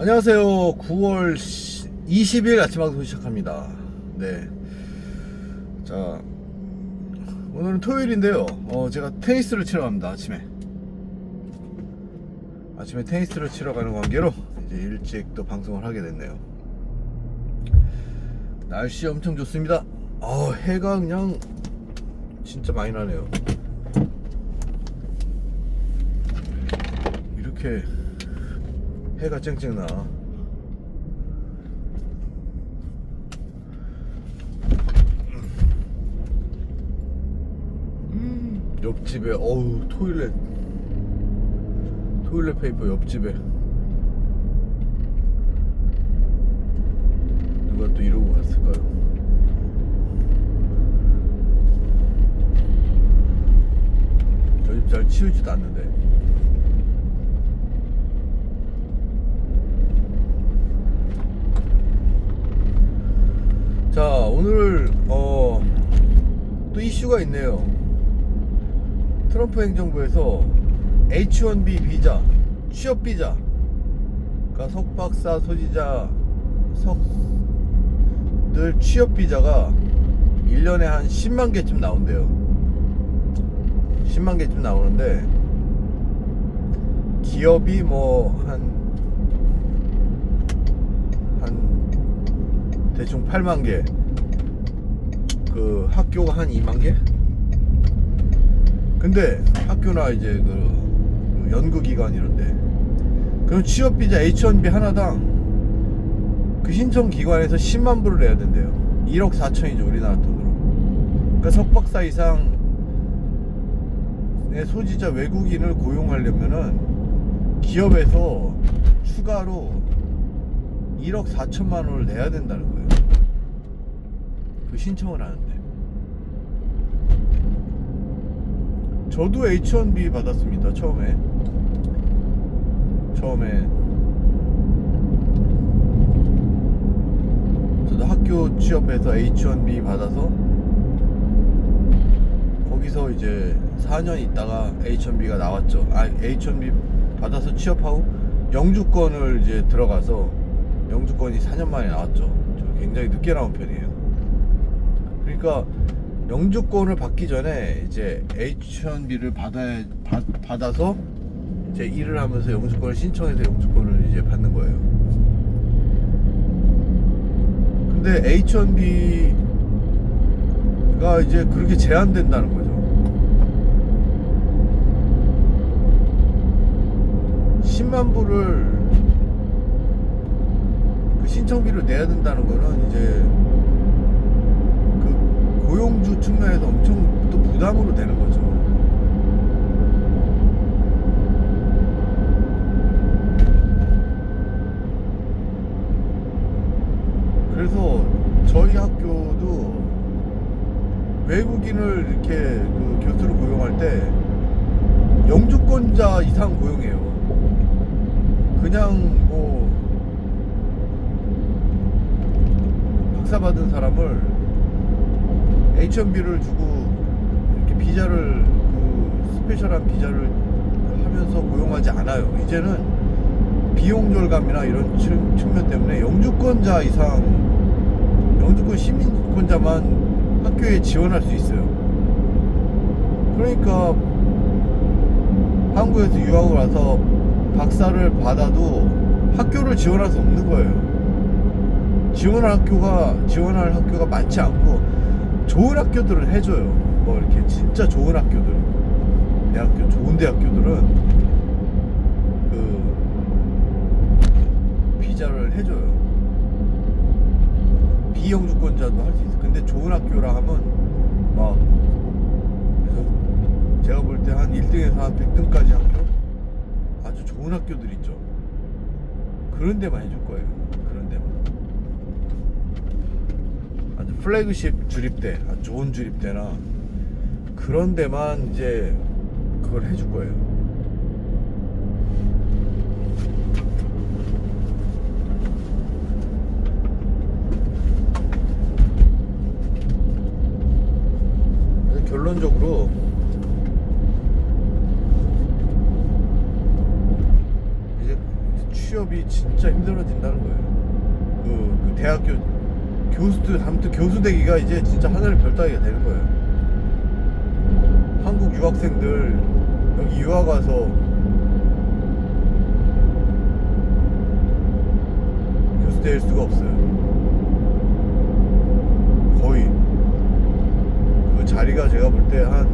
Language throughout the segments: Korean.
안녕하세요. 9월 20일 아침 방송 시작합니다. 네. 자, 오늘은 토요일인데요. 어, 제가 테니스를 치러 갑니다. 아침에. 아침에 테니스를 치러 가는 관계로 이제 일찍 또 방송을 하게 됐네요. 날씨 엄청 좋습니다. 어, 해가 그냥 진짜 많이 나네요. 이렇게 해가 쨍쨍 나. 음, 옆집에 어우 토일렛 토일렛 페이퍼 옆집에 누가 또 이러고 갔을까요? 저 집 잘 치우지도 않는데 자 오늘 어, 또 이슈가 있네요. 트럼프 행정부에서 H1B 비자 취업 비자 그러니까 석박사 소지자 석들 취업 비자가 1년에 한 10만 개쯤 나온대요. 10만 개쯤 나오는데 기업이 뭐 한 한 대충 8만 개. 그 학교가 한 2만 개? 근데 학교나 이제 그, 그 연구기관 이런데 그럼 취업비자 H1B 하나당 그 신청 기관에서 10만 불을 내야 된대요. 1억 4천이죠 우리나라 돈으로. 그러니까 석박사 이상의 소지자 외국인을 고용하려면은 기업에서 추가로 1억 4천만 원을 내야 된다는 거예요. 그 신청을 하는데. 저도 H1B 받았습니다. 처음에. 처음에. 저도 학교 취업해서 H1B 받아서 거기서 이제 4년 있다가 H1B가 나왔죠. 아, H1B 받아서 취업하고 영주권을 이제 들어가서 영주권이 4년 만에 나왔죠. 저 굉장히 늦게 나온 편이에요. 그러니까 영주권을 받기 전에 이제 H1B를 받아야 받, 받아서 이제 일을 하면서 영주권을 신청해서 영주권을 이제 받는 거예요. 근데 H1B가 이제 그렇게 제한된다는 거죠. 10만 불을 그 신청비를 내야 된다는 거는 이제 그 고용주 측면에서 엄청 또 부담으로 되는 거죠. 그래서 저희 학교도 외국인을 이렇게 그 교수로 고용할 때 영주권자 이상 고용해요. 그냥 뭐 박사 받은 사람을 H1B를 주고 이렇게 비자를 그 스페셜한 비자를 하면서 고용하지 않아요. 이제는 비용 절감이나 이런 측- 측면 때문에 영주권자 이상 영주권 시민권자만 학교에 지원할 수 있어요. 그러니까 한국에서 유학을 와서 박사를 받아도 학교를 지원할 수 없는 거예요. 지원할 학교가 지원할 학교가 많지 않고 좋은 학교들은 해줘요. 뭐 이렇게 진짜 좋은 학교들, 대학교 좋은 대학교들은 그 비자를 해줘요. 비영 주권자도 할 수 있어. 근데 좋은 학교라 하면 막 그래서 제가 볼 때 한 1등에서 한 100등까지 학교 아주 좋은 학교들 있죠. 그런 데만 해줄 거예요. 그런 데만. 플래그십 주립대, 아주 좋은 주립대나 그런 데만 이제 그걸 해줄 거예요. 결론적으로 이제 취업이 진짜 힘들어진다는 거예요. 그, 그 대학교 교수들 아무튼 교수 되기가 이제 진짜 하늘의 별 따기가 되는 거예요. 한국 유학생들 여기 유학 와서 교수 될 수가 없어요. 거의 그 자리가 제가 볼 때 한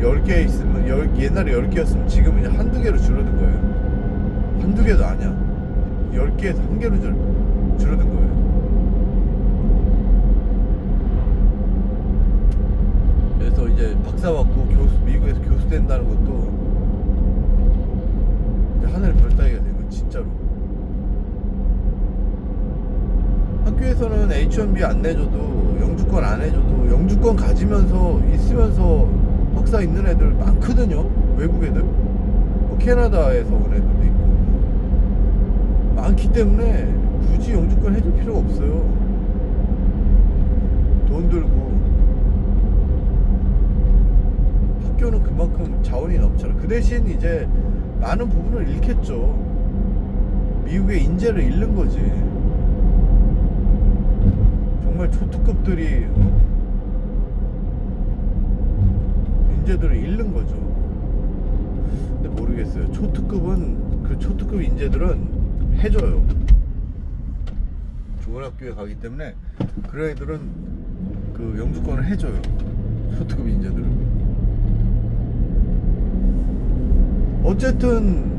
10개 있으면 열, 옛날에 10개였으면 지금은 이제 한두 개로 줄어든 거예요. 한두 개도 아니야. 10개에서 한 개로 줄, 줄어든 거예요. 그래서 이제 박사 받고 교수 미국에서 교수 된다는 것도 하늘 별 따기가 된 거예요. 진짜로. 학교에서는 H1B 안 내줘도 영주권 안 해줘도 영주권 가지면서 있으면서 박사 있는 애들 많거든요 외국 애들 뭐 캐나다에서 온 애들도 있고 많기 때문에 굳이 영주권 해줄 필요가 없어요 돈 들고 학교는 그만큼 자원이 넘쳐요 그 대신 이제 많은 부분을 잃겠죠 미국의 인재를 잃는 거지 정말 초특급들이 어? 인재들을 잃는 거죠. 근데 모르겠어요. 초특급은 그 초특급 인재들은 해줘요. 좋은 학교에 가기 때문에 그런 애들은 그 영주권을 해줘요. 초특급 인재들은. 어쨌든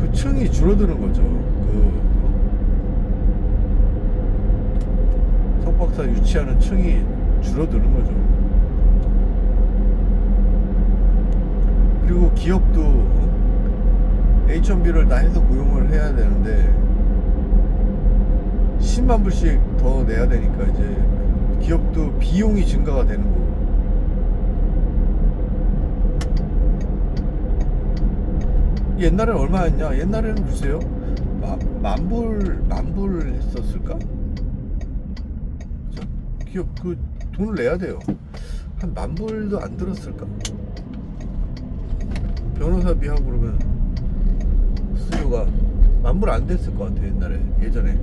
그 층이 줄어드는 거죠. 그 석박사 유치하는 층이 줄어드는 거죠. 그리고 기업도 H1B를 다 해서 고용을 해야 되는데 10만 불씩 더 내야 되니까 이제 기업도 비용이 증가가 되는 거고 옛날엔 얼마였냐? 옛날에는 글쎄요 마, 만불 만불 했었을까? 자, 기업 그 돈을 내야 돼요 한 만불도 안 들었을까? 변호사비 하고 그러면 수요가 만불 안 됐을 것 같아 옛날에 예전에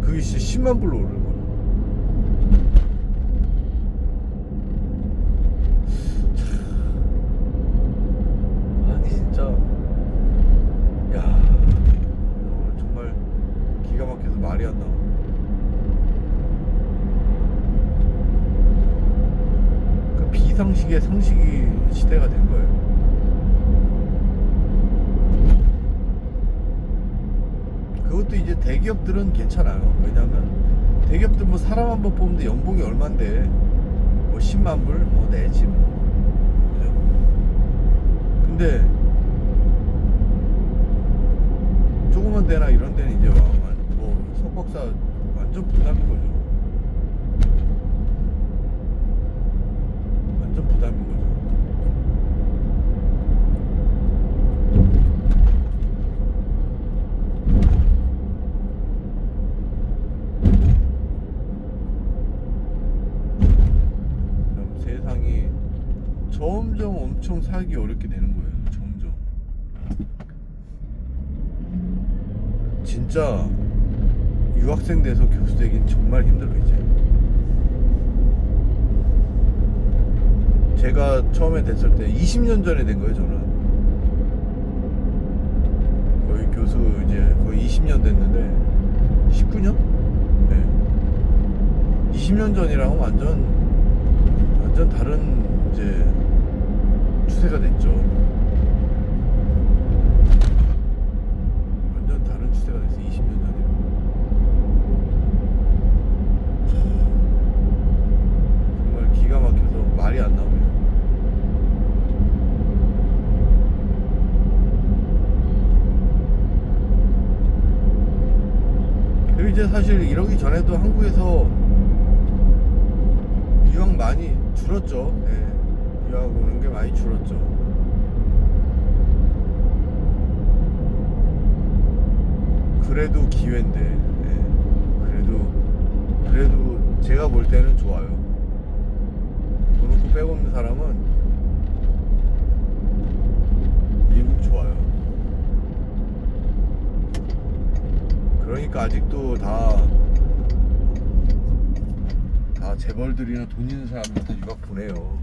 그게 진짜 10만 불로 오르는 거야 참. 아니 진짜 야 어, 정말 기가 막혀서 말이 안 나와 그 비상식의 상식이 시대가 된 거예요. 그것도 이제 대기업들은 괜찮아요. 왜냐면 대기업들 뭐 사람 한 번 뽑는데 연봉이 얼만데 뭐 10만 불 뭐 내지 뭐. 그죠? 근데 조그만 데나 이런 데는 이제 와- 뭐 석박사 완전 부담인 거죠. 완전 부담인 거죠. 그럼 세상이 점점 살기 어렵게 되는 거예요. 점점. 진짜 유학생 돼서 교수 되긴 정말 힘들어 이제. 제가 처음에 됐을 때 20년 전에 된 거예요 저는 거의 교수 이제 거의 20년 됐는데 19년? 네 20년 전이랑은 완전 완전 다른 이제 추세가 됐죠 완전 다른 추세가 됐어 20년 전이랑 정말 기가 막혀서 말이 안 나오네요. 그리고 이제 사실 이러기 전에도 한국에서 유학 많이 줄었죠. 예. 일하고는 게 많이 줄었죠. 그래도 기회인데, 네. 그래도, 그래도 제가 볼 때는 좋아요. 돈 없고 빽 없는 사람은 미국 좋아요. 그러니까 아직도 다, 다 재벌들이나 돈 있는 사람들한테 유학 보내요.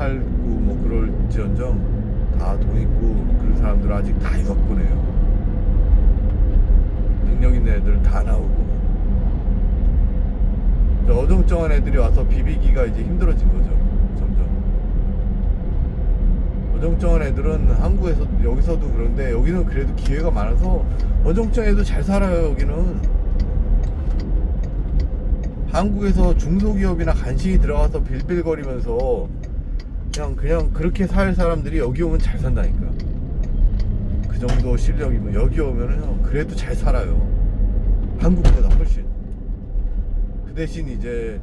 살고 뭐 그럴지언정 다 돈 있고 그런 사람들 아직 다 보내요. 능력 있는 애들 다 나오고. 어정쩡한 애들이 와서 비비기가 이제 힘들어진 거죠 점점. 어정쩡한 애들은 한국에서 여기서도 그런데 여기는 그래도 기회가 많아서 어정쩡한 애도 잘 살아요 여기는. 한국에서 중소기업이나 간신히 들어가서 빌빌거리면서 그냥 그냥 그렇게 살 사람들이 여기 오면 잘 산다니까. 그 정도 실력이면 여기 오면은 그래도 잘 살아요. 한국보다 훨씬. 그 대신 이제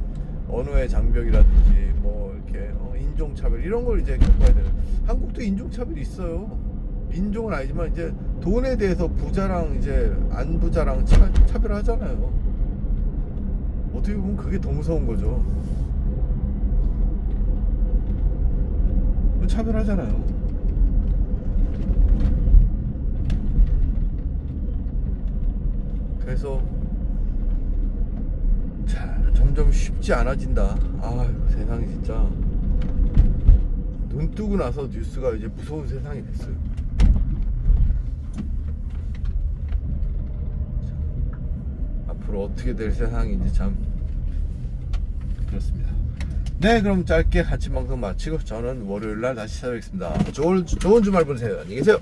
언어의 장벽이라든지 뭐 이렇게 어, 인종차별 이런 걸 이제 겪어야 되는. 한국도 인종차별이 있어요. 인종은 아니지만 이제 돈에 대해서 부자랑 이제 안 부자랑 차, 차별하잖아요. 어떻게 보면 그게 더 무서운 거죠 차별하잖아요 그래서 자, 점점 쉽지 않아진다. 아이고 세상이 진짜 눈 뜨고 나서 뉴스가 이제 무서운 세상이 됐어요. 자, 앞으로 어떻게 될 세상인지 참 그렇습니다. 네, 그럼 짧게 같이 방송 마치고 저는 월요일 날 다시 찾아뵙겠습니다. 좋은 좋은 주말 보내세요. 안녕히 계세요.